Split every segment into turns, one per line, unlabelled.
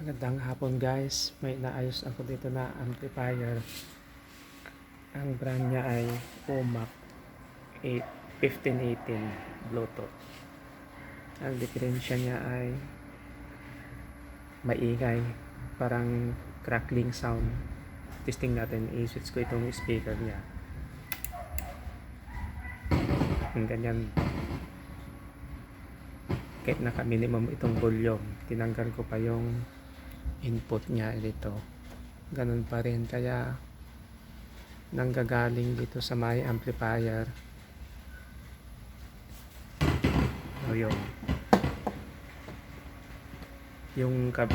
Magandang hapon guys. May naayos ako dito na amplifier. Ang brand niya ay UMAC 8 1518 Bluetooth. Ang diferensya niya ay maingay. Parang crackling sound. Testing natin. I-switch ko itong speaker niya. Ang ganyan kahit naka minimum itong volume tinanggal ko pa yung input niya dito. Ganun pa rin. Kaya nanggagaling dito sa may amplifier. O yun. Yung kab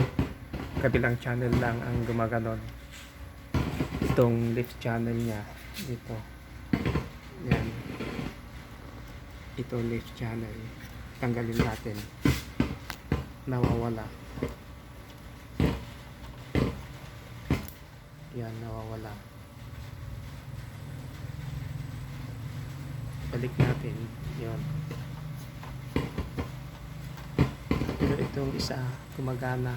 kabilang channel lang ang gumaganon. Itong lift channel niya dito. Yan. Ito lift channel. Tanggalin natin. Nawawala yan nawawala. Balik natin. Yon pero itong isa gumagana.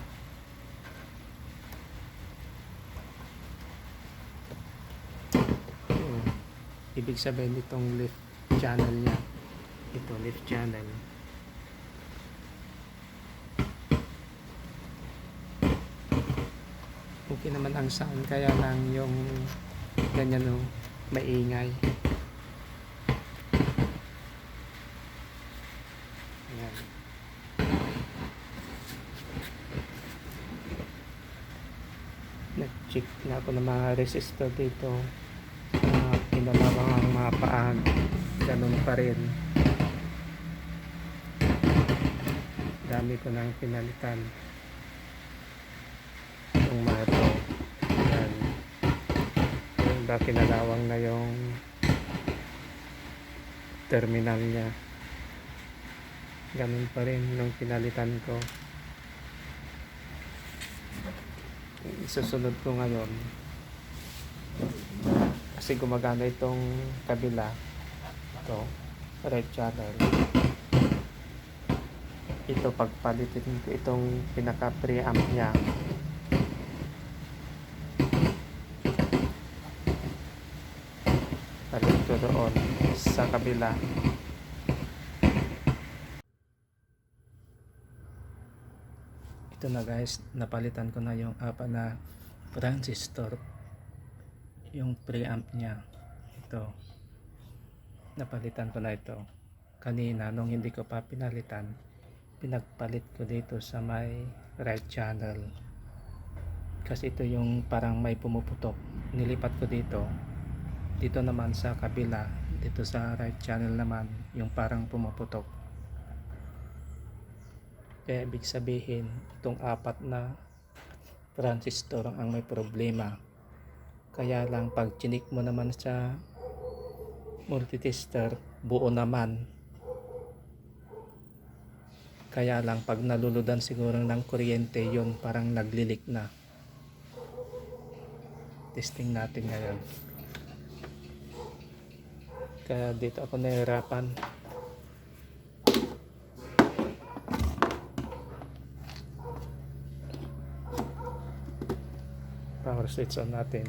Ibig sabihin itong lift channel niya. Ito lift channel okay naman ang sound kaya lang yung ganyan no maingay. Ayan. nag-check na ako ng mga resistor dito mga pinalawang ang mga paag ganun pa rin. Dami ko nang pinalitan. Yung mga yung ba kinalawang na yung terminal niya? Ganun pa rin nung pinalitan ko. Isusunod ko ngayon kasi gumagana itong kabila ito red channel. Ito pagpalitin ko itong pinaka preamp niya palit ko doon sa kabila. Ito na guys. Napalitan ko na yung apa na transistor. Yung preamp niya. Ito. Napalitan ko na ito. Kanina nung hindi ko pa pinalitan pinagpalit ko dito sa may right channel. Kasi ito yung parang may pumuputok. Nilipat ko dito dito naman sa kabila dito sa right channel naman yung parang pumuputok. Kaya ibig sabihin itong apat na transistor ang may problema. Kaya lang pag chinik mo naman sa multitester buo naman. Kaya lang pag naluludan siguro ng kuryente yon parang naglilik na. Testing natin ngayon kaya dito ako nahirapan power switch on natin.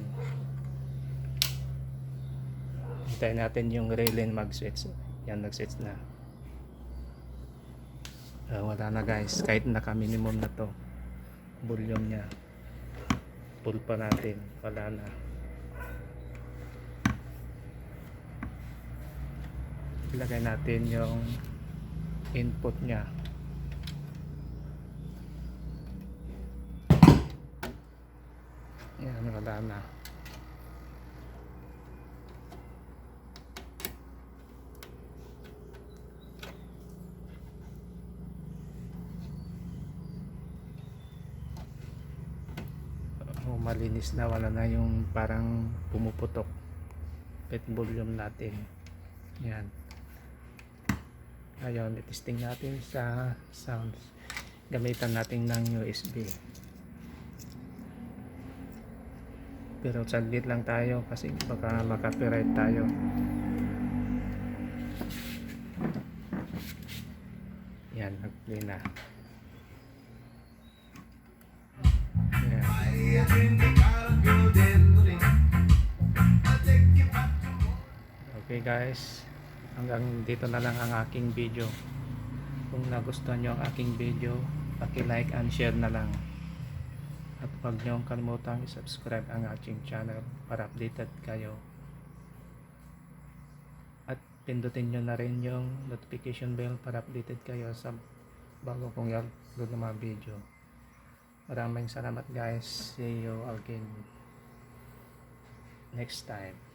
Hintayin natin yung relay mag switch yan nag switch na. Ah, wala na guys. Kahit naka minimum na to. Volume nya full pa natin. Wala na ilagay natin yung input nya yan wala na. Oh, malinis na. Wala na yung parang pumuputok. Pet volume natin. Yan ayun, itesting natin sa sounds. Gamitan natin ng USB pero saglit lang tayo kasi baka makapirate tayo. Yan, nag-play na. Okay guys, hanggang dito na lang ang aking video. Kung nagustuhan nyo ang aking video, paki-like and share na lang. At huwag nyo kalimutang i-subscribe ang aking channel para updated kayo. At pindutin nyo na rin yung notification bell para updated kayo sa bago kong upload mga video. Maraming salamat guys. See you again next time.